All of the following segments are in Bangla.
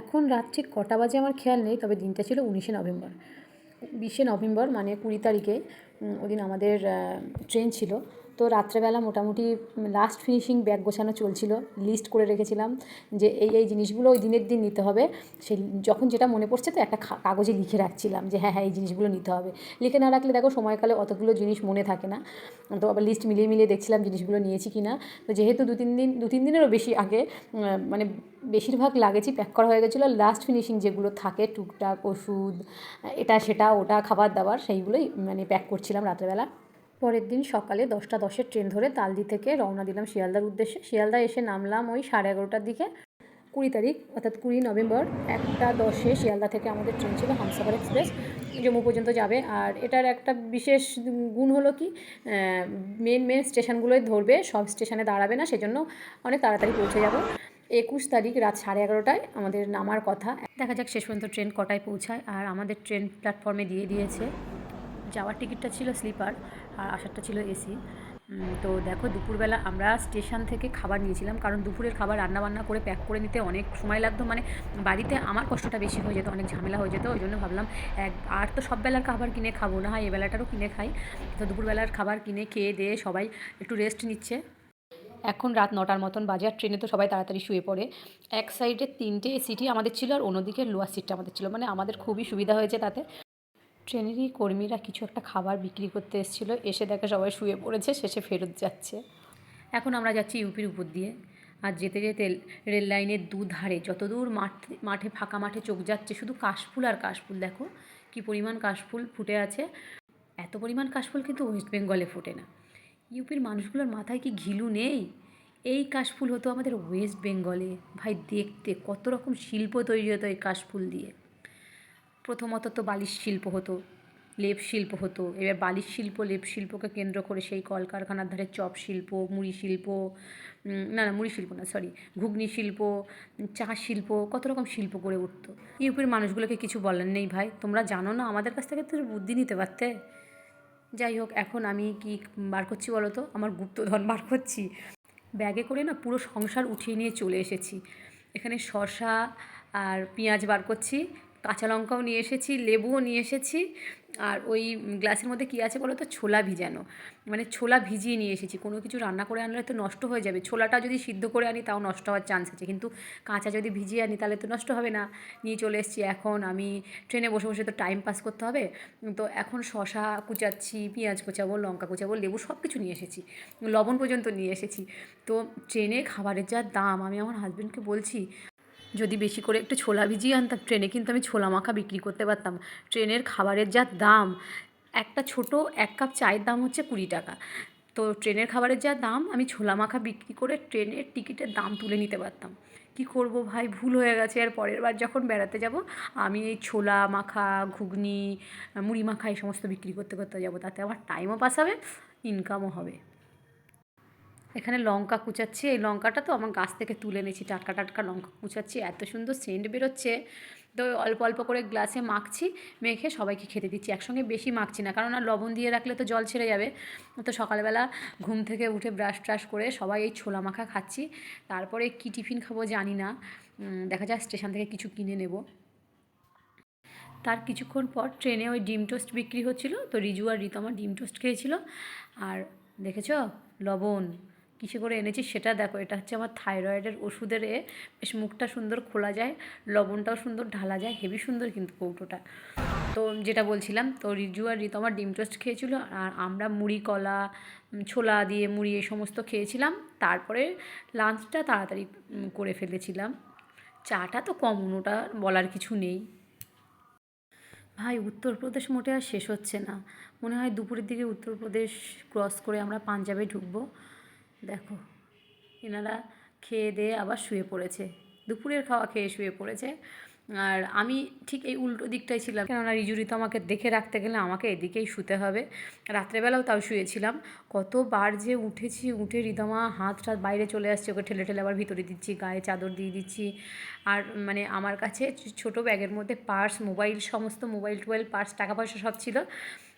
এখন রাত ঠিক কটা বাজে আমার খেয়াল নেই, তবে দিনটা ছিল উনিশে নভেম্বর। বিশে নভেম্বর মানে কুড়ি তারিখে ওদিন আমাদের ট্রেন ছিল। তো রাত্রেবেলা মোটামুটি লাস্ট ফিনিশিং ব্যাগ গোছানো চলছিল। লিস্ট করে রেখেছিলাম যে এই এই জিনিসগুলো ওই দিনের দিন নিতে হবে। সেই যখন যেটা মনে পড়ছে তো একটা কাগজে লিখে রাখছিলাম যে হ্যাঁ হ্যাঁ এই জিনিসগুলো নিতে হবে। লিখে না রাখলে দেখো সময়কালে অতগুলো জিনিস মনে থাকে না। তো আবার লিস্ট মিলিয়ে মিলিয়ে দেখছিলাম জিনিসগুলো নিয়েছি কি না তো যেহেতু দু তিন দিন দু তিন দিনেরও বেশি আগে মানে বেশিরভাগ লাগেজই প্যাক করা হয়ে গেছিল। লাস্ট ফিনিশিং যেগুলো থাকে, টুকটাক ওষুধ, এটা সেটা, ওটা খাবার দাবার সেইগুলোই মানে প্যাক করছিলাম রাত্রেবেলা। পরের দিন সকালে দশটা দশের ট্রেন ধরে তালদি থেকে রওনা দিলাম শিয়ালদার উদ্দেশ্যে। শিয়ালদা এসে নামলাম ওই সাড়ে এগারোটার দিকে। কুড়ি তারিখ, অর্থাৎ কুড়ি নভেম্বর, একটা দশে শিয়ালদা থেকে আমাদের ট্রেন ছিল হামসাফার এক্সপ্রেস। জম্মু পর্যন্ত যাবে। আর এটার একটা বিশেষ গুণ হলো কি মেন মেন স্টেশনগুলোই ধরবে, সব স্টেশনে দাঁড়াবে না, সেজন্য অনেক তাড়াতাড়ি পৌঁছে যাব। একুশ তারিখ রাত সাড়ে এগারোটায় আমাদের নামার কথা। দেখা যাক শেষ পর্যন্ত ট্রেন কটায় পৌঁছায়। আর আমাদের ট্রেন প্ল্যাটফর্মে দিয়ে দিয়েছে। যাওয়ার টিকিটটা ছিল স্লিপার আর আসারটা ছিল এসি। তো দেখো দুপুরবেলা আমরা স্টেশন থেকে খাবার নিয়েছিলাম, কারণ দুপুরের খাবার রান্না বান্না করে প্যাক করে নিতে অনেক সময় লাগতো। মানে বাড়িতে আমার কষ্টটা বেশি হয়ে যেত, অনেক ঝামেলা হয়ে যেত, ওই জন্য ভাবলাম এক, আর তো সব বেলার খাবার কিনে খাব, না হয় এবেলাটারও কিনে খাই। তো দুপুরবেলার খাবার কিনে খেয়ে দিয়ে সবাই একটু রেস্ট নিচ্ছে। এখন রাত নটার মতন বাজে আর ট্রেনে তো সবাই তাড়াতাড়ি শুয়ে পড়ে। এক সাইডে তিনটে সিটই আমাদের ছিল আর অন্যদিকে লোয়ার সিটটা আমাদের ছিল। মানে আমাদের খুবই সুবিধা হয়েছে তাতে। ট্রেনেরই কর্মীরা কিছু একটা খাবার বিক্রি করতে এসেছিল। এসে দেখে সবাই শুয়ে পড়েছে, শেষে ফেরত যাচ্ছে। এখন আমরা যাচ্ছি ইউপির উপর দিয়ে। আর যেতে যেতে রেল লাইনের দুধারে, যতদূর মাঠ, মাঠে ফাঁকা মাঠে চোখ যাচ্ছে, শুধু কাশফুল আর কাশফুল, দেখো কি পরিমাণ কাশফুল ফুটে আছে। এত পরিমাণ কাশফুল কিন্তু ওয়েস্ট বেঙ্গলে ফোটে না। ইউপির মানুষগুলোর মাথায় কি ঘিলু নেই? এই কাশফুল হতো আমাদের ওয়েস্ট বেঙ্গলে ভাই, দেখতে কত রকম শিল্প তৈরি হতো এই কাশফুল দিয়ে। প্রথমত তো বালিশ শিল্প হতো, লেপ শিল্প হতো। এবার বালিশ শিল্প, লেপ শিল্পকে কেন্দ্র করে সেই কলকারখানার ধারে চপ শিল্প, মুড়ি শিল্প না না, মুড়ি শিল্প না সরি ঘুগনি শিল্প, চা শিল্প, কত রকম শিল্প গড়ে উঠতো। ইউপির মানুষগুলোকে কিছু বলার নেই ভাই। তোমরা জানো না, আমাদের কাছ থেকে তো বুদ্ধি নিতে পারতে। যাই হোক, এখন আমি কি বার করছি বলো তো? আমার গুপ্তধন বার করছি। ব্যাগে করে না পুরো সংসার উঠিয়ে নিয়ে চলে এসেছি। এখানে শসা আর পেঁয়াজ বার করছি। কাঁচা লঙ্কাও নিয়ে এসেছি, লেবুও নিয়ে এসেছি। আর ওই গ্লাসের মধ্যে কী আছে বলো তো ছোলা ভিজানো। মানে ছোলা ভিজিয়ে নিয়ে এসেছি। কোনো কিছু রান্না করে আনলে তো নষ্ট হয়ে যাবে। ছোলাটা যদি সিদ্ধ করে আনি, তাও নষ্ট হওয়ার চান্স আছে। কিন্তু কাঁচা যদি ভিজিয়ে আনি, তাহলে তো নষ্ট হবে না। নিয়ে চলে এসেছি। এখন আমি ট্রেনে বসে বসে তো টাইম পাস করতে হবে। তো এখন শশা কুচাচ্ছি, পেঁয়াজ কুচাবো, লঙ্কা কুচাবো, লেবু সব কিছু নিয়ে এসেছি। লবণ পর্যন্ত নিয়ে এসেছি। তো ট্রেনে খাবারের যা দাম, আমি আমার হাজব্যান্ডকে বলছি যদি বেশি করে একটু ছোলা ভিজিয়ে আনতাম ট্রেনে, কিন্তু আমি ছোলা মাখা বিক্রি করতে পারতাম। ট্রেনের খাবারের যা দাম, একটা ছোট এক কাপ চায়ের দাম হচ্ছে কুড়ি টাকা। তো ট্রেনের খাবারের যা দাম, আমি ছোলা মাখা বিক্রি করে ট্রেনের টিকিটের দাম তুলে নিতে পারতাম। কি করব ভাই? ভুল হয়ে গেছে। আর পরের বার যখন বেড়াতে যাব, আমি এই ছোলা মাখা, ঘুগনি, মুড়ি মাখা, এই সমস্ত বিক্রি করতে করতে যাব। তাতে আমার টাইমও পাস হবে ইনকামও হবে। এখানে লঙ্কা কুচাচ্ছি। এই লঙ্কাটা তো আমার গাছ থেকে তুলে এনেছি, টাটকা টাটকা লঙ্কা কুচাচ্ছি। এত সুন্দর সেন্ট বেরোচ্ছে। তো অল্প অল্প করে গ্লাসে মাখছি, মেখে সবাইকে খেতে দিচ্ছি। একসঙ্গে বেশি মাখছি না, কারণ আর লবণ দিয়ে রাখলে তো জল ছেড়ে যাবে। তো সকালবেলা ঘুম থেকে উঠে ব্রাশ ট্রাশ করে সবাই এই ছোলা মাখা খাচ্ছি। তারপরে কী টিফিন খাব জানি না। দেখা যায় স্টেশন থেকে কিছু কিনে নেব। তার কিছুক্ষণ পর ট্রেনে ওই ডিম টোস্ট বিক্রি হচ্ছিল। তো রিজু আর রিতমা ডিম টোস্ট খেয়েছিল। আর দেখেছ? লবণ। কিসে করে এনেছি, সেটা দেখো, এটা হচ্ছে আমার থাইরয়েডের ওষুধের এ, বেশ মুখটা সুন্দর খোলা যায়, লবণটাও সুন্দর ঢালা যায়, হেভি সুন্দর কিন্তু কৌটোটা। তো যেটা বলছিলাম, তো রিজু আর আমার ডিম টোস্ট খেয়েছিল, আর আমরা মুড়ি, কলা ছোলা দিয়ে মুড়ি এই সমস্ত খেয়েছিলাম, তারপরে লাঞ্চটা তাড়াতাড়ি করে ফেলেছিলাম। চাটা তো কমন ওটা বলার কিছু নেই। ভাই, উত্তরপ্রদেশ মোটে আর শেষ হচ্ছে না। মনে হয় দুপুরের দিকে উত্তরপ্রদেশ ক্রস করে আমরা পাঞ্জাবে ঢুকবো। দেখো, এনারা খেয়ে দিয়ে আবার শুয়ে পড়েছে। দুপুরের খাওয়া খেয়ে শুয়ে পড়েছে। আর আমি ঠিক এই উল্টো দিকটাই ছিলাম। কেননা রিজুরি তো আমাকে দেখে রাখতে গেলে আমাকে এদিকেই শুতে হবে। রাত্রেবেলাও তাও শুয়েছিলাম। কতবার যে উঠেছি, উঠে রিদমা হাত টাত বাইরে চলে আসছে, ওকে ঠেলে ঠেলে আবার ভিতরে দিচ্ছি, গায়ে চাদর দিয়ে দিচ্ছি। আর মানে আমার কাছে ছোট ব্যাগের মধ্যে পার্স, মোবাইল, সমস্ত মোবাইল, টোবাইল, পার্স, টাকা পয়সা সব ছিল।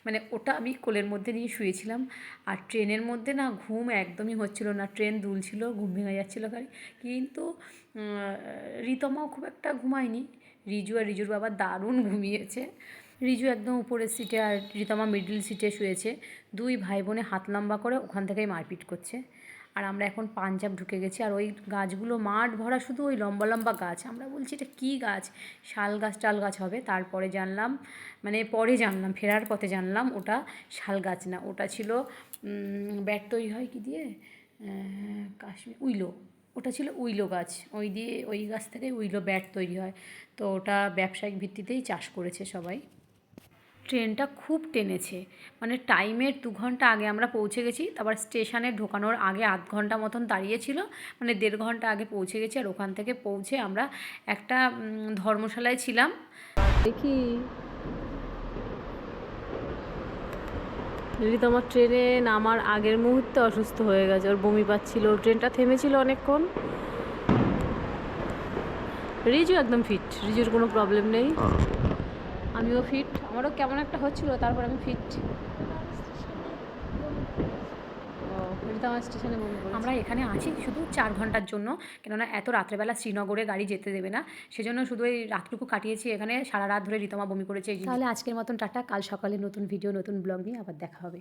মানে ওটা আমি কোলের মধ্যে নিয়ে শুয়েছিলাম আর ট্রেনের মধ্যে না ঘুম একদমই হচ্ছিল না, ট্রেন দুলছিল, ঘুম ভেঙে যাচ্ছিল গাড়ি। কিন্তু রিতমাও খুব একটা ঘুমায়নি। রিজু আর রিজুর বাবা দারুণ ঘুমিয়েছে। রিজু একদম উপরের সিটে আর রিতমা মিডিল সিটে শুয়েছে। দুই ভাই বোনে হাত লম্বা করে ওখান থেকেই মারপিট করছে। আর আমরা এখন পাঞ্জাব ঢুকে গেছি। আর ওই গাছগুলো মাঠ ভরা শুধু ওই লম্বা লম্বা গাছ। আমরা বলছি, এটা কী গাছ? শাল গাছ, টাল গাছ হবে। তারপরে জানলাম মানে পরে জানলাম, ফেরার পথে জানলাম, ওটা শাল গাছ না। ওটা ছিল ব্যাট তৈরি হয় কি দিয়ে? কাশ্মীর, উইলো। ওটা ছিল উইলো গাছ। ওই দিয়ে, ওই গাছ থেকে উইলো ব্যাট তৈরি হয়। তো ওটা ব্যবসায়িক ভিত্তিতেই চাষ করেছে সবাই। ট্রেনটা খুব টেনেছে। মানে টাইমের দু ঘণ্টা আগে আমরা পৌঁছে গেছি তারপর স্টেশনে ঢোকানোর আগে আধ ঘণ্টা মতন দাঁড়িয়েছিল মানে দেড় ঘণ্টা আগে পৌঁছে গেছি আর ওখান থেকে পৌঁছে আমরা একটা ধর্মশালায় ছিলাম। দেখি। তোমার ট্রেনে নামার আগের মুহূর্তে অসুস্থ হয়ে গেছে ওর বমি পাচ্ছিল ট্রেনটা থেমেছিল অনেকক্ষণ। রিজু একদম ফিট রিজুর কোনো প্রবলেম নেই। আমিও ফিট আমারও কেমন একটা হচ্ছিল তারপর আমি ফিট আমার স্টেশনে বমি আমরা এখানে আছি শুধু চার ঘণ্টার জন্য কেননা এত রাত্রেবেলা শ্রীনগরে গাড়ি যেতে দেবে না। সেজন্য শুধু এই রাতটুকু কাটিয়েছি এখানে সারা রাত ধরে রীতমা বমি করেছে তাহলে আজকের মতন টাটা কাল সকালে নতুন ভিডিও নতুন ব্লগ নিয়ে আবার দেখা হবে।